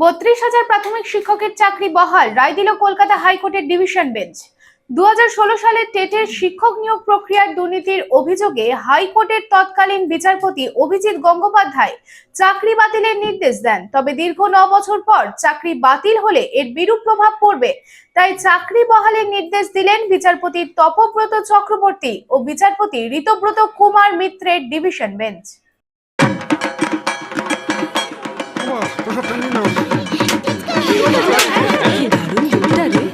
বত্রিশ হাজার প্রাথমিক শিক্ষকের চাকরি বহাল, রায় দিল কলকাতা হাইকোর্টের ডিভিশন বেঞ্চ। দু সালে টেটের শিক্ষক নিয়োগ প্রক্রিয়ার দুর্নীতির অভিযোগে হাইকোর্টের তৎকালীন বিচারপতি অভিজিৎ গঙ্গোপাধ্যায় চাকরি বাতিলের নির্দেশ দেন। তবে দীর্ঘ ন বছর পর চাকরি বাতিল হলে এর বিরূপ প্রভাব পড়বে। তাই চাকরি বহালের নির্দেশ দিলেন বিচারপতি তপব্রত চক্রবর্তী ও বিচারপতি ঋতব্রত কুমার মিত্রের ডিভিশন বেঞ্চ।